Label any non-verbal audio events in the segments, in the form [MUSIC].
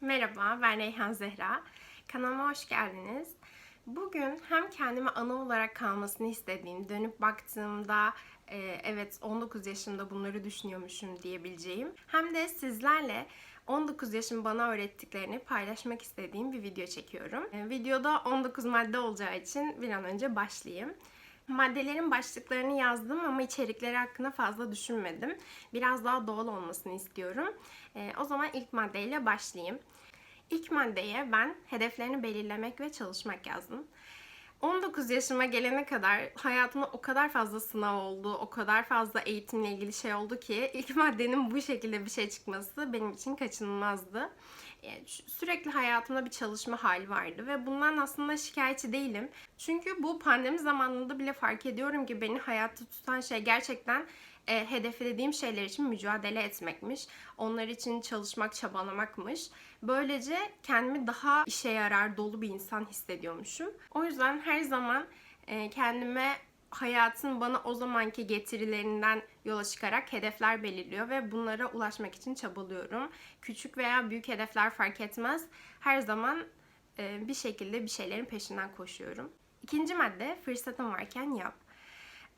Merhaba, ben Reyhan Zehra. Kanalıma hoş geldiniz. Bugün hem kendime anı olarak kalmasını istediğim, dönüp baktığımda e, evet 19 yaşımda bunları düşünüyormuşum diyebileceğim, hem de sizlerle 19 yaşım bana öğrettiklerini paylaşmak istediğim bir video çekiyorum. E, videoda 19 madde olacağı için bir an önce başlayayım. Maddelerin başlıklarını yazdım ama içerikleri hakkında fazla düşünmedim. Biraz daha doğal olmasını istiyorum. E, o zaman ilk maddeyle başlayayım. İlk maddeye ben hedeflerini belirlemek ve çalışmak yazdım. 19 yaşıma gelene kadar hayatımda o kadar fazla sınav oldu, o kadar fazla eğitimle ilgili şey oldu ki ilk [LAUGHS] maddenin bu şekilde bir şey çıkması benim için kaçınılmazdı. Yani sürekli hayatımda bir çalışma hali vardı ve bundan aslında şikayetçi değilim. Çünkü bu pandemi zamanında bile fark ediyorum ki beni hayatta tutan şey gerçekten e, hedeflediğim şeyler için mücadele etmekmiş. Onlar için çalışmak, çabalamakmış. Böylece kendimi daha işe yarar, dolu bir insan hissediyormuşum. O yüzden her zaman e, kendime hayatın bana o zamanki getirilerinden yola çıkarak hedefler belirliyor ve bunlara ulaşmak için çabalıyorum. Küçük veya büyük hedefler fark etmez. Her zaman e, bir şekilde bir şeylerin peşinden koşuyorum. İkinci madde fırsatın varken yap.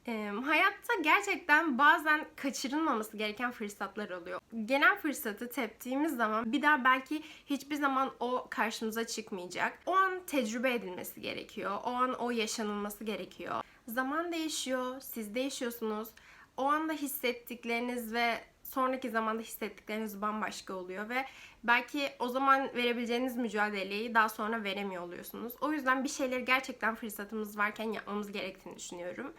E, hayatta gerçekten bazen kaçırılmaması gereken fırsatlar oluyor. Gelen fırsatı teptiğimiz zaman bir daha belki hiçbir zaman o karşımıza çıkmayacak. O an tecrübe edilmesi gerekiyor. O an o yaşanılması gerekiyor. Zaman değişiyor, siz değişiyorsunuz. O anda hissettikleriniz ve sonraki zamanda hissettikleriniz bambaşka oluyor ve belki o zaman verebileceğiniz mücadeleyi daha sonra veremiyor oluyorsunuz. O yüzden bir şeyleri gerçekten fırsatımız varken yapmamız gerektiğini düşünüyorum.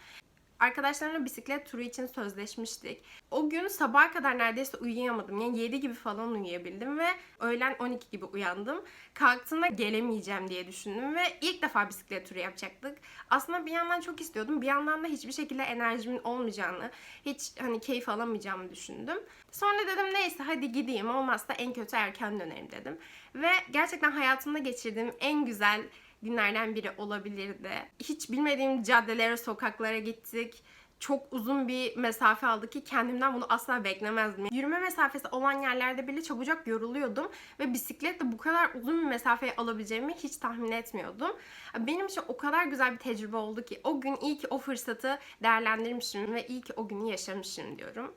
Arkadaşlarımla bisiklet turu için sözleşmiştik. O gün sabaha kadar neredeyse uyuyamadım. Yani 7 gibi falan uyuyabildim ve öğlen 12 gibi uyandım. Kalktığımda gelemeyeceğim diye düşündüm ve ilk defa bisiklet turu yapacaktık. Aslında bir yandan çok istiyordum. Bir yandan da hiçbir şekilde enerjimin olmayacağını, hiç hani keyif alamayacağımı düşündüm. Sonra dedim neyse hadi gideyim. Olmazsa en kötü erken dönerim dedim. Ve gerçekten hayatımda geçirdiğim en güzel günlerden biri olabilirdi. Hiç bilmediğim caddelere, sokaklara gittik. Çok uzun bir mesafe aldık ki kendimden bunu asla beklemezdim. Yürüme mesafesi olan yerlerde bile çabucak yoruluyordum ve bisikletle bu kadar uzun bir mesafeyi alabileceğimi hiç tahmin etmiyordum. Benim için o kadar güzel bir tecrübe oldu ki o gün iyi ki o fırsatı değerlendirmişim ve iyi ki o günü yaşamışım diyorum.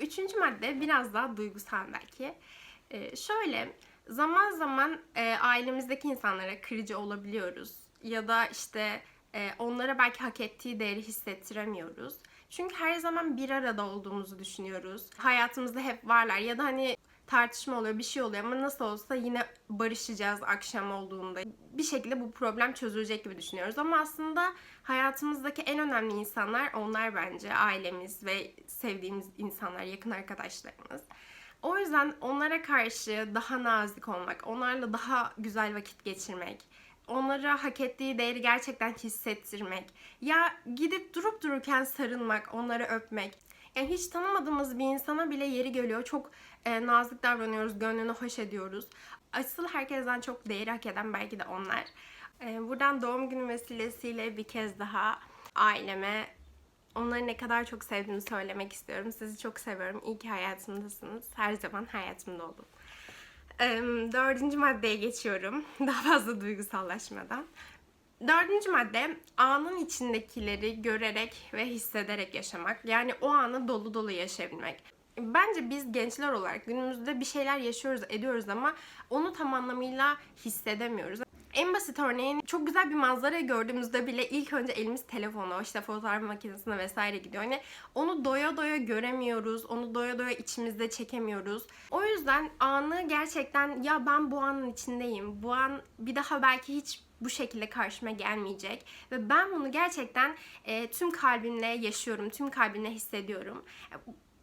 Üçüncü madde biraz daha duygusal belki. Ee, şöyle zaman zaman e, ailemizdeki insanlara kırıcı olabiliyoruz ya da işte e, onlara belki hak ettiği değeri hissettiremiyoruz. Çünkü her zaman bir arada olduğumuzu düşünüyoruz. Hayatımızda hep varlar ya da hani tartışma oluyor, bir şey oluyor ama nasıl olsa yine barışacağız akşam olduğunda. Bir şekilde bu problem çözülecek gibi düşünüyoruz ama aslında hayatımızdaki en önemli insanlar onlar bence. Ailemiz ve sevdiğimiz insanlar, yakın arkadaşlarımız. O yüzden onlara karşı daha nazik olmak, onlarla daha güzel vakit geçirmek, onlara hak ettiği değeri gerçekten hissettirmek, ya gidip durup dururken sarılmak, onları öpmek. Yani hiç tanımadığımız bir insana bile yeri geliyor. Çok e, nazik davranıyoruz, gönlünü hoş ediyoruz. Asıl herkesten çok değeri hak eden belki de onlar. E, buradan doğum günü vesilesiyle bir kez daha aileme, onları ne kadar çok sevdiğimi söylemek istiyorum. Sizi çok seviyorum. İyi ki hayatımdasınız. Her zaman hayatımda olun. Dördüncü maddeye geçiyorum. [LAUGHS] Daha fazla duygusallaşmadan. Dördüncü madde anın içindekileri görerek ve hissederek yaşamak. Yani o anı dolu dolu yaşayabilmek. Bence biz gençler olarak günümüzde bir şeyler yaşıyoruz, ediyoruz ama onu tam anlamıyla hissedemiyoruz. En basit örneğin çok güzel bir manzara gördüğümüzde bile ilk önce elimiz telefona, işte fotoğraf makinesine vesaire gidiyor. Yani onu doya doya göremiyoruz, onu doya doya içimizde çekemiyoruz. O yüzden anı gerçekten ya ben bu anın içindeyim, bu an bir daha belki hiç bu şekilde karşıma gelmeyecek ve ben bunu gerçekten e, tüm kalbimle yaşıyorum, tüm kalbimle hissediyorum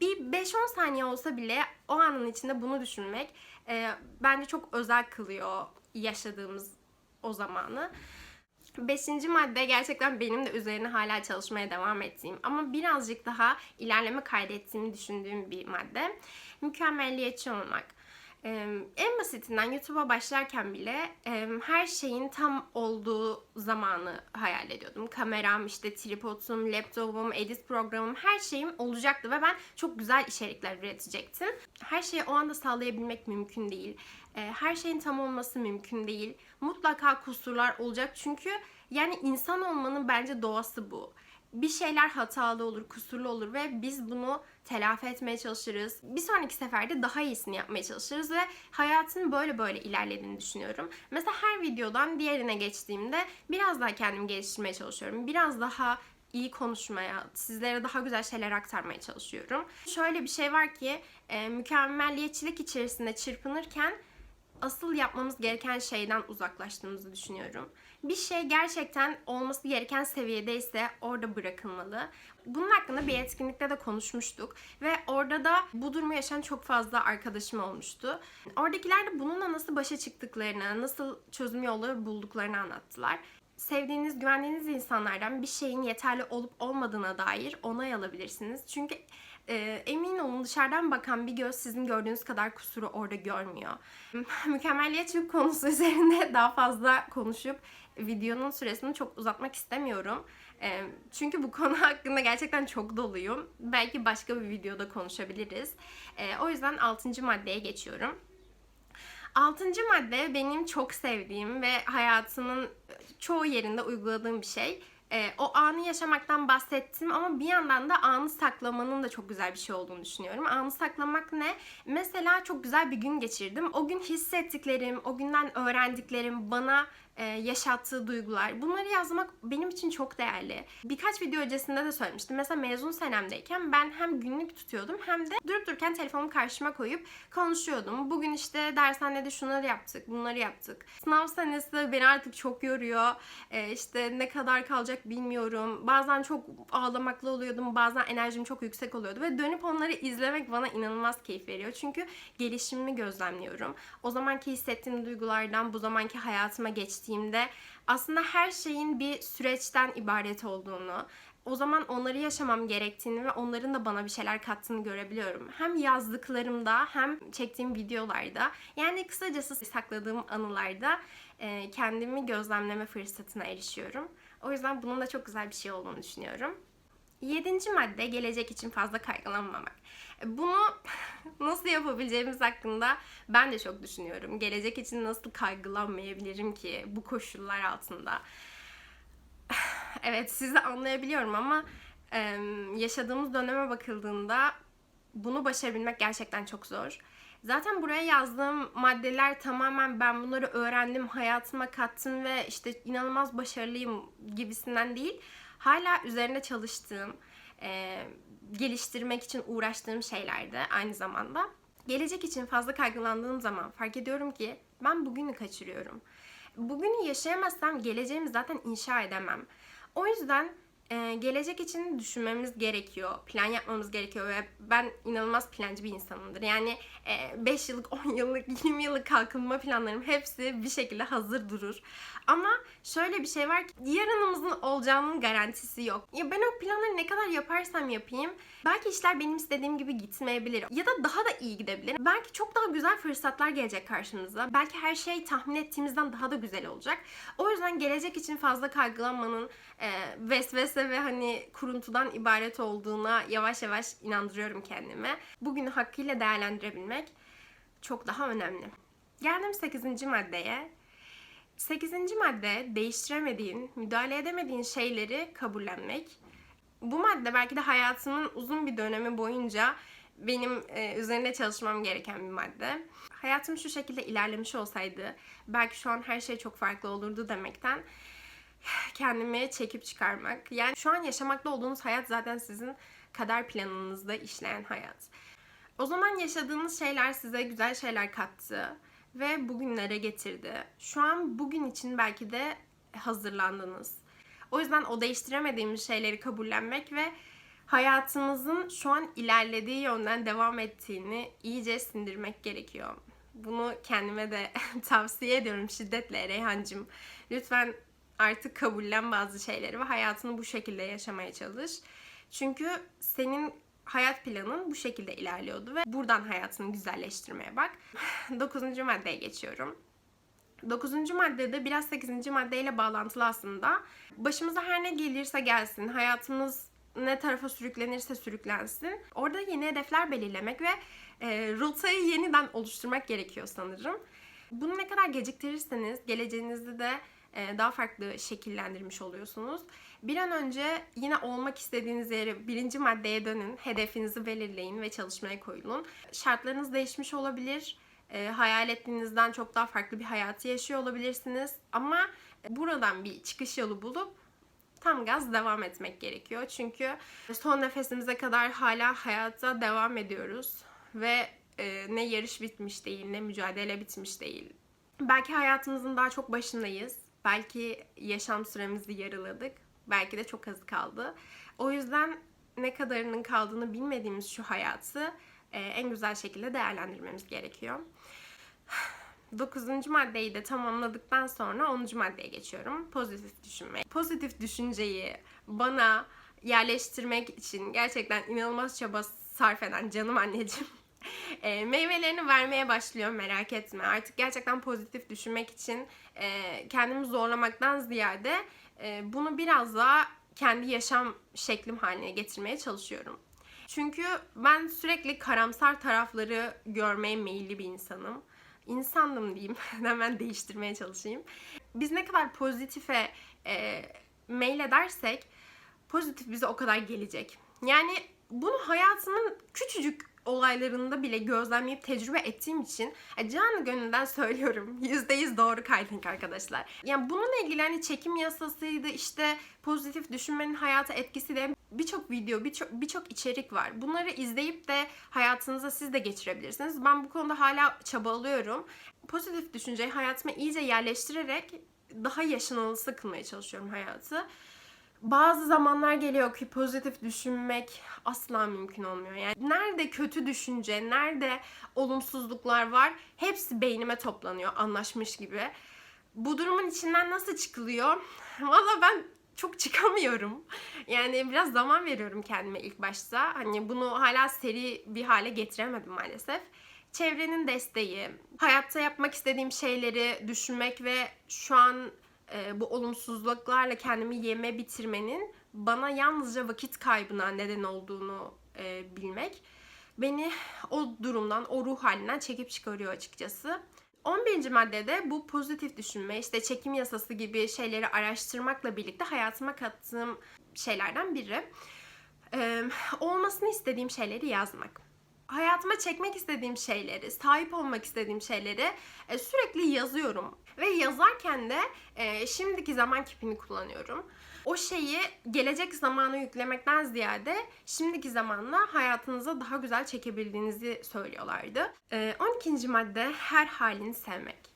bir 5-10 saniye olsa bile o anın içinde bunu düşünmek e, bence çok özel kılıyor yaşadığımız o zamanı. Beşinci madde gerçekten benim de üzerine hala çalışmaya devam ettiğim ama birazcık daha ilerleme kaydettiğimi düşündüğüm bir madde. Mükemmelliyetçi olmak. En basitinden YouTube'a başlarken bile e, her şeyin tam olduğu zamanı hayal ediyordum. Kameram, işte tripodum, laptopum, edit programım her şeyim olacaktı ve ben çok güzel içerikler üretecektim. Her şeyi o anda sağlayabilmek mümkün değil. Ee, her şeyin tam olması mümkün değil. Mutlaka kusurlar olacak çünkü yani insan olmanın bence doğası bu bir şeyler hatalı olur, kusurlu olur ve biz bunu telafi etmeye çalışırız. Bir sonraki seferde daha iyisini yapmaya çalışırız ve hayatın böyle böyle ilerlediğini düşünüyorum. Mesela her videodan diğerine geçtiğimde biraz daha kendimi geliştirmeye çalışıyorum. Biraz daha iyi konuşmaya, sizlere daha güzel şeyler aktarmaya çalışıyorum. Şöyle bir şey var ki, e, mükemmelliyetçilik içerisinde çırpınırken asıl yapmamız gereken şeyden uzaklaştığımızı düşünüyorum. Bir şey gerçekten olması gereken seviyedeyse orada bırakılmalı. Bunun hakkında bir etkinlikte de konuşmuştuk ve orada da bu durumu yaşayan çok fazla arkadaşım olmuştu. Oradakiler de bununla nasıl başa çıktıklarını, nasıl çözüm yolları bulduklarını anlattılar sevdiğiniz, güvendiğiniz insanlardan bir şeyin yeterli olup olmadığına dair onay alabilirsiniz. Çünkü e, emin olun dışarıdan bakan bir göz sizin gördüğünüz kadar kusuru orada görmüyor. [LAUGHS] Mükemmeliyetçilik konusu üzerinde [LAUGHS] daha fazla konuşup videonun süresini çok uzatmak istemiyorum. E, çünkü bu konu hakkında gerçekten çok doluyum. Belki başka bir videoda konuşabiliriz. E, o yüzden 6. maddeye geçiyorum. Altıncı madde benim çok sevdiğim ve hayatımın çoğu yerinde uyguladığım bir şey. E, o anı yaşamaktan bahsettim ama bir yandan da anı saklamanın da çok güzel bir şey olduğunu düşünüyorum. Anı saklamak ne? Mesela çok güzel bir gün geçirdim. O gün hissettiklerim, o günden öğrendiklerim bana yaşattığı duygular. Bunları yazmak benim için çok değerli. Birkaç video öncesinde de söylemiştim. Mesela mezun senemdeyken ben hem günlük tutuyordum hem de durup dururken telefonumu karşıma koyup konuşuyordum. Bugün işte dershanede şunları yaptık, bunları yaptık. Sınav senesi beni artık çok yoruyor. E, işte ne kadar kalacak bilmiyorum. Bazen çok ağlamaklı oluyordum. Bazen enerjim çok yüksek oluyordu. Ve dönüp onları izlemek bana inanılmaz keyif veriyor. Çünkü gelişimimi gözlemliyorum. O zamanki hissettiğim duygulardan bu zamanki hayatıma geçtiğim geçtiğimde aslında her şeyin bir süreçten ibaret olduğunu, o zaman onları yaşamam gerektiğini ve onların da bana bir şeyler kattığını görebiliyorum. Hem yazdıklarımda hem çektiğim videolarda yani kısacası sakladığım anılarda e, kendimi gözlemleme fırsatına erişiyorum. O yüzden bunun da çok güzel bir şey olduğunu düşünüyorum. Yedinci madde gelecek için fazla kaygılanmamak. Bunu [LAUGHS] nasıl yapabileceğimiz hakkında ben de çok düşünüyorum. Gelecek için nasıl kaygılanmayabilirim ki bu koşullar altında? [SIGHS] Evet sizi anlayabiliyorum ama yaşadığımız döneme bakıldığında bunu başarabilmek gerçekten çok zor. Zaten buraya yazdığım maddeler tamamen ben bunları öğrendim, hayatıma kattım ve işte inanılmaz başarılıyım gibisinden değil. Hala üzerinde çalıştığım, e, geliştirmek için uğraştığım şeylerdi aynı zamanda. Gelecek için fazla kaygılandığım zaman fark ediyorum ki ben bugünü kaçırıyorum. Bugünü yaşayamazsam geleceğimi zaten inşa edemem. O yüzden e, gelecek için düşünmemiz gerekiyor. Plan yapmamız gerekiyor ve ben inanılmaz plancı bir insanımdır. Yani 5 e, yıllık, 10 yıllık, 20 yıllık kalkınma planlarım hepsi bir şekilde hazır durur. Ama şöyle bir şey var ki yarınımızın olacağının garantisi yok. Ya ben o planları ne kadar yaparsam yapayım belki işler benim istediğim gibi gitmeyebilir. Ya da daha da iyi gidebilir. Belki çok daha güzel fırsatlar gelecek karşımıza. Belki her şey tahmin ettiğimizden daha da güzel olacak. O yüzden gelecek için fazla kaygılanmanın e, vesvese ve hani kuruntudan ibaret olduğuna yavaş yavaş inandırıyorum kendime. Bugünü hakkıyla değerlendirebilmek çok daha önemli. Geldim 8. maddeye. 8. madde değiştiremediğin, müdahale edemediğin şeyleri kabullenmek. Bu madde belki de hayatımın uzun bir dönemi boyunca benim e, üzerinde çalışmam gereken bir madde. Hayatım şu şekilde ilerlemiş olsaydı belki şu an her şey çok farklı olurdu demekten kendimi çekip çıkarmak. Yani şu an yaşamakta olduğunuz hayat zaten sizin kader planınızda işleyen hayat. O zaman yaşadığınız şeyler size güzel şeyler kattı ve bugünlere getirdi. Şu an bugün için belki de hazırlandınız. O yüzden o değiştiremediğimiz şeyleri kabullenmek ve hayatımızın şu an ilerlediği yönden devam ettiğini iyice sindirmek gerekiyor. Bunu kendime de [LAUGHS] tavsiye ediyorum şiddetle Reyhancığım. Lütfen artık kabullen bazı şeyleri ve hayatını bu şekilde yaşamaya çalış. Çünkü senin hayat planın bu şekilde ilerliyordu ve buradan hayatını güzelleştirmeye bak. [SIGHS] Dokuzuncu maddeye geçiyorum. Dokuzuncu maddede biraz sekizinci maddeyle bağlantılı aslında. Başımıza her ne gelirse gelsin, hayatımız ne tarafa sürüklenirse sürüklensin. Orada yeni hedefler belirlemek ve e, rotayı yeniden oluşturmak gerekiyor sanırım. Bunu ne kadar geciktirirseniz geleceğinizde de daha farklı şekillendirmiş oluyorsunuz. Bir an önce yine olmak istediğiniz yere birinci maddeye dönün, hedefinizi belirleyin ve çalışmaya koyulun. Şartlarınız değişmiş olabilir, e, hayal ettiğinizden çok daha farklı bir hayatı yaşıyor olabilirsiniz. Ama buradan bir çıkış yolu bulup tam gaz devam etmek gerekiyor. Çünkü son nefesimize kadar hala hayata devam ediyoruz ve e, ne yarış bitmiş değil, ne mücadele bitmiş değil. Belki hayatımızın daha çok başındayız. Belki yaşam süremizi yarıladık. Belki de çok azı kaldı. O yüzden ne kadarının kaldığını bilmediğimiz şu hayatı e, en güzel şekilde değerlendirmemiz gerekiyor. [SIGHS] Dokuzuncu maddeyi de tamamladıktan sonra onuncu maddeye geçiyorum. Pozitif düşünme. Pozitif düşünceyi bana yerleştirmek için gerçekten inanılmaz çaba sarf eden canım anneciğim [LAUGHS] e, meyvelerini vermeye başlıyor merak etme. Artık gerçekten pozitif düşünmek için e, kendimi zorlamaktan ziyade e, bunu biraz daha kendi yaşam şeklim haline getirmeye çalışıyorum. Çünkü ben sürekli karamsar tarafları görmeye meyilli bir insanım. İnsandım diyeyim. [LAUGHS] Hemen değiştirmeye çalışayım. Biz ne kadar pozitife e, meyledersek pozitif bize o kadar gelecek. Yani bunu hayatımın küçücük olaylarında bile gözlemleyip tecrübe ettiğim için e, canı gönülden söylüyorum. [LAUGHS] %100 doğru kaydınk arkadaşlar. Yani bununla ilgili hani çekim yasasıydı işte pozitif düşünmenin hayata etkisi de birçok video, birçok birçok içerik var. Bunları izleyip de hayatınıza siz de geçirebilirsiniz. Ben bu konuda hala çabalıyorum. Pozitif düşünceyi hayatıma iyice yerleştirerek daha yaşanılısı kılmaya çalışıyorum hayatı bazı zamanlar geliyor ki pozitif düşünmek asla mümkün olmuyor. Yani nerede kötü düşünce, nerede olumsuzluklar var hepsi beynime toplanıyor anlaşmış gibi. Bu durumun içinden nasıl çıkılıyor? [LAUGHS] Valla ben çok çıkamıyorum. [LAUGHS] Yani biraz zaman veriyorum kendime ilk başta. Hani bunu hala seri bir hale getiremedim maalesef. Çevrenin desteği, hayatta yapmak istediğim şeyleri düşünmek ve şu an bu olumsuzluklarla kendimi yeme bitirmenin bana yalnızca vakit kaybına neden olduğunu e, bilmek beni o durumdan, o ruh halinden çekip çıkarıyor açıkçası. 11. maddede bu pozitif düşünme, işte çekim yasası gibi şeyleri araştırmakla birlikte hayatıma kattığım şeylerden biri. Ee, olmasını istediğim şeyleri yazmak hayatıma çekmek istediğim şeyleri, sahip olmak istediğim şeyleri e, sürekli yazıyorum. Ve yazarken de e, şimdiki zaman kipini kullanıyorum. O şeyi gelecek zamana yüklemekten ziyade şimdiki zamanla hayatınıza daha güzel çekebildiğinizi söylüyorlardı. E, 12. madde her halini sevmek.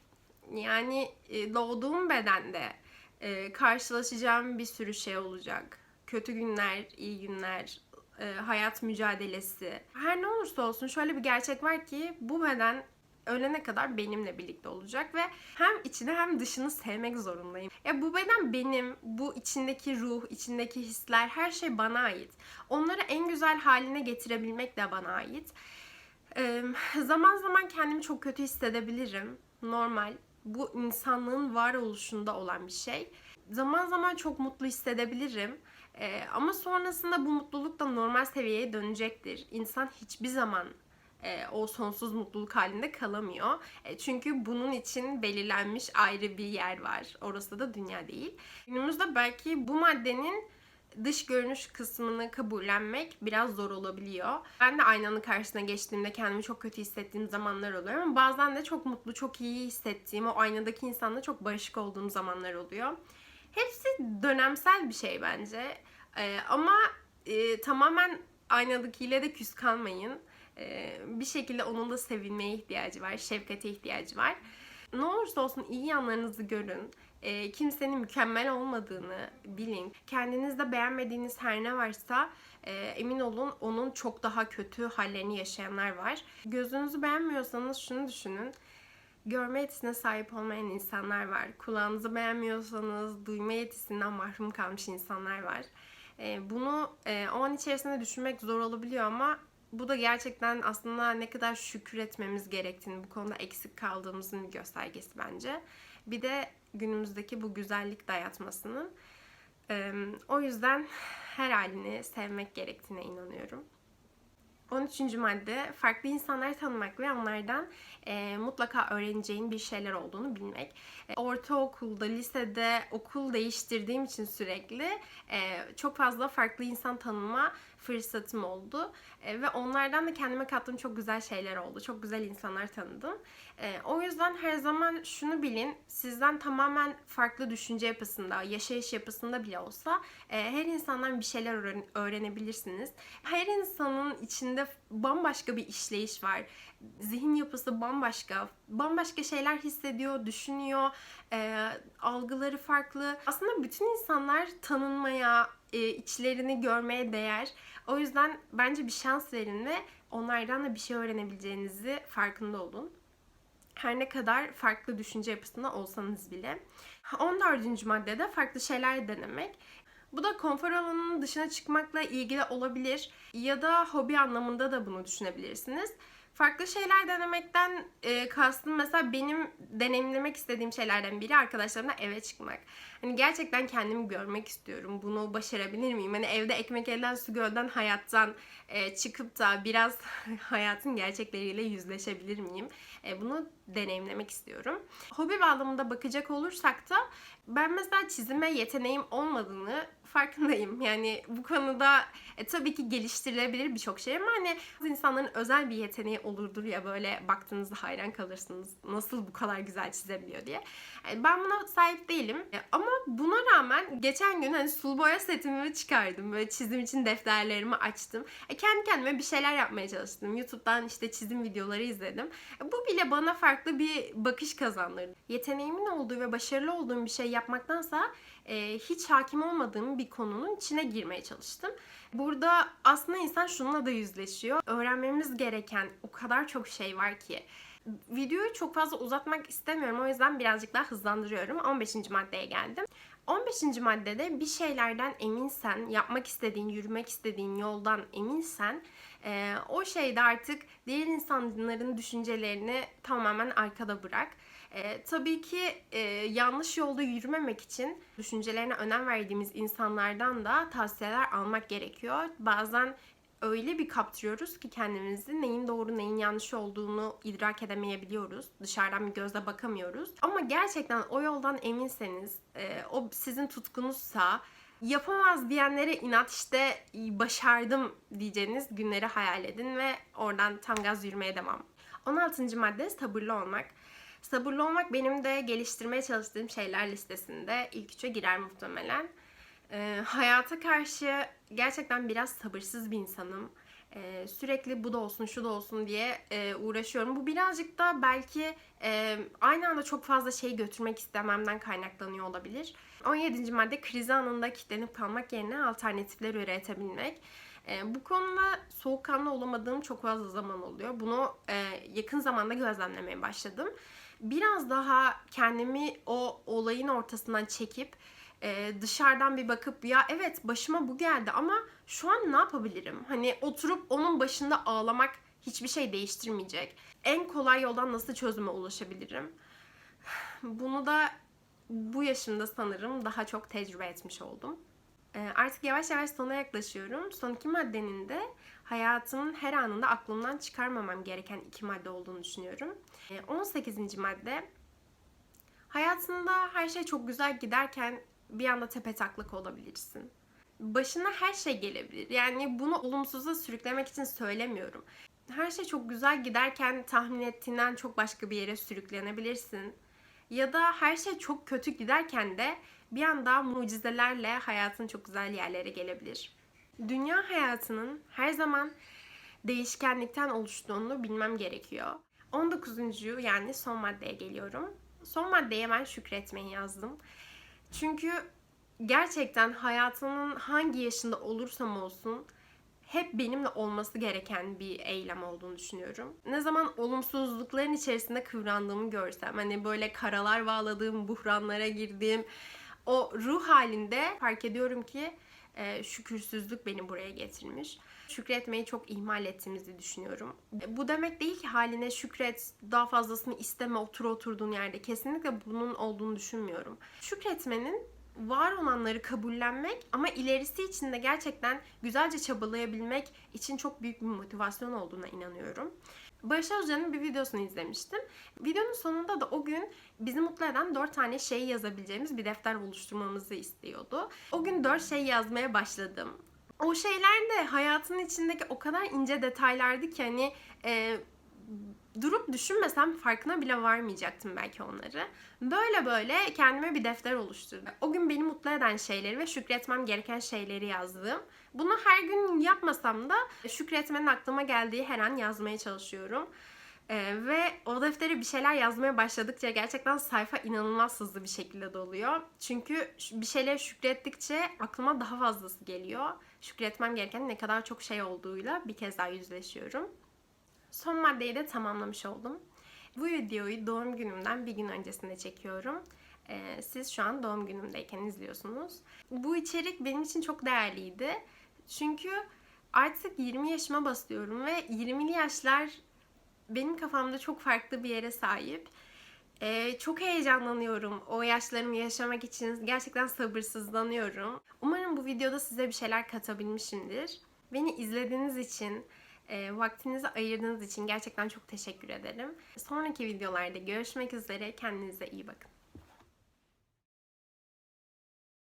Yani e, doğduğum bedende e, karşılaşacağım bir sürü şey olacak. Kötü günler, iyi günler, e, hayat mücadelesi. Her ne olursa olsun şöyle bir gerçek var ki bu beden ölene kadar benimle birlikte olacak ve hem içini hem dışını sevmek zorundayım. Ya bu beden benim, bu içindeki ruh, içindeki hisler her şey bana ait. Onları en güzel haline getirebilmek de bana ait. Ee, zaman zaman kendimi çok kötü hissedebilirim. Normal. Bu insanlığın varoluşunda olan bir şey. Zaman zaman çok mutlu hissedebilirim. Ee, ama sonrasında bu mutluluk da normal seviyeye dönecektir. İnsan hiçbir zaman e, o sonsuz mutluluk halinde kalamıyor. E, çünkü bunun için belirlenmiş ayrı bir yer var. Orası da dünya değil. Günümüzde belki bu maddenin dış görünüş kısmını kabullenmek biraz zor olabiliyor. Ben de aynanın karşısına geçtiğimde kendimi çok kötü hissettiğim zamanlar oluyor ama bazen de çok mutlu, çok iyi hissettiğim, o aynadaki insanla çok barışık olduğum zamanlar oluyor. Hepsi dönemsel bir şey bence. Ee, ama e, tamamen aynadakiyle de küs kalmayın. Ee, bir şekilde onun da sevilmeye ihtiyacı var, şefkate ihtiyacı var. Ne olursa olsun iyi yanlarınızı görün. Ee, kimsenin mükemmel olmadığını bilin. Kendinizde beğenmediğiniz her ne varsa e, emin olun onun çok daha kötü hallerini yaşayanlar var. Gözünüzü beğenmiyorsanız şunu düşünün görme yetisine sahip olmayan insanlar var. Kulağınızı beğenmiyorsanız duyma yetisinden mahrum kalmış insanlar var. E, bunu e, o an içerisinde düşünmek zor olabiliyor ama bu da gerçekten aslında ne kadar şükretmemiz gerektiğini, bu konuda eksik kaldığımızın bir göstergesi bence. Bir de günümüzdeki bu güzellik dayatmasının. E, o yüzden her halini sevmek gerektiğine inanıyorum. 13. madde farklı insanları tanımak ve onlardan e, mutlaka öğreneceğin bir şeyler olduğunu bilmek. E, ortaokulda, lisede okul değiştirdiğim için sürekli e, çok fazla farklı insan tanıma fırsatım oldu. E, ve onlardan da kendime kattığım çok güzel şeyler oldu. Çok güzel insanlar tanıdım. E, o yüzden her zaman şunu bilin. Sizden tamamen farklı düşünce yapısında, yaşayış yapısında bile olsa e, her insandan bir şeyler öğren- öğrenebilirsiniz. Her insanın içinde bambaşka bir işleyiş var. Zihin yapısı bambaşka. Bambaşka şeyler hissediyor, düşünüyor. E, algıları farklı. Aslında bütün insanlar tanınmaya, e, içlerini görmeye değer. O yüzden bence bir şans verin ve onlardan da bir şey öğrenebileceğinizi farkında olun. Her ne kadar farklı düşünce yapısında olsanız bile. 14. maddede farklı şeyler denemek. Bu da konfor alanının dışına çıkmakla ilgili olabilir ya da hobi anlamında da bunu düşünebilirsiniz. Farklı şeyler denemekten e, kastım mesela benim deneyimlemek istediğim şeylerden biri arkadaşlarımla eve çıkmak. Hani gerçekten kendimi görmek istiyorum. Bunu başarabilir miyim? Hani evde ekmek elden su gölden hayattan e, çıkıp da biraz [LAUGHS] hayatın gerçekleriyle yüzleşebilir miyim? E, bunu deneyimlemek istiyorum. Hobi bağlamında bakacak olursak da ben mesela çizime yeteneğim olmadığını farkındayım. Yani bu konuda e, tabii ki geliştirilebilir birçok şey ama hani insanların özel bir yeteneği olurdur ya böyle baktığınızda hayran kalırsınız. Nasıl bu kadar güzel çizebiliyor diye. E, ben buna sahip değilim. E, ama buna rağmen geçen gün hani sulu boya setimi çıkardım. Böyle çizim için defterlerimi açtım. E, kendi kendime bir şeyler yapmaya çalıştım. YouTube'dan işte çizim videoları izledim. E, bu bile bana farklı bir bakış kazandırdı. Yeteneğimin olduğu ve başarılı olduğum bir şey yapmaktansa e, hiç hakim olmadığım bir konunun içine girmeye çalıştım. Burada aslında insan şununla da yüzleşiyor. Öğrenmemiz gereken o kadar çok şey var ki. Videoyu çok fazla uzatmak istemiyorum. O yüzden birazcık daha hızlandırıyorum. 15. maddeye geldim. 15. maddede bir şeylerden eminsen, yapmak istediğin, yürümek istediğin yoldan eminsen e, o şeyde artık diğer insanların düşüncelerini tamamen arkada bırak. E, tabii ki e, yanlış yolda yürümemek için düşüncelerine önem verdiğimiz insanlardan da tavsiyeler almak gerekiyor. Bazen öyle bir kaptırıyoruz ki kendimizi neyin doğru neyin yanlış olduğunu idrak edemeyebiliyoruz. Dışarıdan bir gözle bakamıyoruz. Ama gerçekten o yoldan eminseniz, e, o sizin tutkunuzsa yapamaz diyenlere inat işte başardım diyeceğiniz günleri hayal edin ve oradan tam gaz yürümeye devam. 16. madde sabırlı olmak. Sabırlı olmak benim de geliştirmeye çalıştığım şeyler listesinde ilk üçe girer muhtemelen. Ee, hayata karşı gerçekten biraz sabırsız bir insanım. Ee, sürekli bu da olsun, şu da olsun diye e, uğraşıyorum. Bu birazcık da belki e, aynı anda çok fazla şey götürmek istememden kaynaklanıyor olabilir. 17. madde kriz anında kilitlenip kalmak yerine alternatifler üretebilmek. E, bu konuda soğukkanlı olamadığım çok fazla zaman oluyor. Bunu e, yakın zamanda gözlemlemeye başladım. Biraz daha kendimi o olayın ortasından çekip e, dışarıdan bir bakıp ya evet başıma bu geldi ama şu an ne yapabilirim? Hani oturup onun başında ağlamak hiçbir şey değiştirmeyecek. En kolay yoldan nasıl çözüme ulaşabilirim? Bunu da bu yaşımda sanırım daha çok tecrübe etmiş oldum. E, artık yavaş yavaş sona yaklaşıyorum. Son iki maddenin de hayatımın her anında aklımdan çıkarmamam gereken iki madde olduğunu düşünüyorum. E, 18. madde Hayatında her şey çok güzel giderken bir anda tepe taklak olabilirsin. Başına her şey gelebilir. Yani bunu olumsuza sürüklemek için söylemiyorum. Her şey çok güzel giderken tahmin ettiğinden çok başka bir yere sürüklenebilirsin. Ya da her şey çok kötü giderken de bir anda mucizelerle hayatın çok güzel yerlere gelebilir. Dünya hayatının her zaman değişkenlikten oluştuğunu bilmem gerekiyor. 19. yani son maddeye geliyorum. Son maddeye ben şükretmeyi yazdım. Çünkü gerçekten hayatının hangi yaşında olursam olsun hep benimle olması gereken bir eylem olduğunu düşünüyorum. Ne zaman olumsuzlukların içerisinde kıvrandığımı görsem, hani böyle karalar bağladığım, buhranlara girdiğim o ruh halinde fark ediyorum ki e, şükürsüzlük beni buraya getirmiş. Şükretmeyi çok ihmal ettiğimizi düşünüyorum. E, Bu demek değil ki haline şükret, daha fazlasını isteme, otur oturduğun yerde. Kesinlikle bunun olduğunu düşünmüyorum. Şükretmenin var olanları kabullenmek ama ilerisi için de gerçekten güzelce çabalayabilmek için çok büyük bir motivasyon olduğuna inanıyorum. Barış Özcan'ın bir videosunu izlemiştim. Videonun sonunda da o gün bizi mutlu eden 4 tane şey yazabileceğimiz bir defter oluşturmamızı istiyordu. O gün 4 şey yazmaya başladım. O şeyler de hayatın içindeki o kadar ince detaylardı ki hani e, durup düşünmesem farkına bile varmayacaktım belki onları. Böyle böyle kendime bir defter oluşturdum. O gün beni mutlu eden şeyleri ve şükretmem gereken şeyleri yazdım. Bunu her gün yapmasam da şükretmenin aklıma geldiği her an yazmaya çalışıyorum. Ee, ve o deftere bir şeyler yazmaya başladıkça gerçekten sayfa inanılmaz hızlı bir şekilde doluyor. Çünkü bir şeyler şükrettikçe aklıma daha fazlası geliyor. Şükretmem gereken ne kadar çok şey olduğuyla bir kez daha yüzleşiyorum. Son maddeyi de tamamlamış oldum. Bu videoyu doğum günümden bir gün öncesinde çekiyorum. Ee, siz şu an doğum günümdeyken izliyorsunuz. Bu içerik benim için çok değerliydi. Çünkü artık 20 yaşıma basıyorum ve 20'li yaşlar benim kafamda çok farklı bir yere sahip. Ee, çok heyecanlanıyorum. O yaşlarımı yaşamak için gerçekten sabırsızlanıyorum. Umarım bu videoda size bir şeyler katabilmişimdir. Beni izlediğiniz için, e, vaktinizi ayırdığınız için gerçekten çok teşekkür ederim. Sonraki videolarda görüşmek üzere. Kendinize iyi bakın.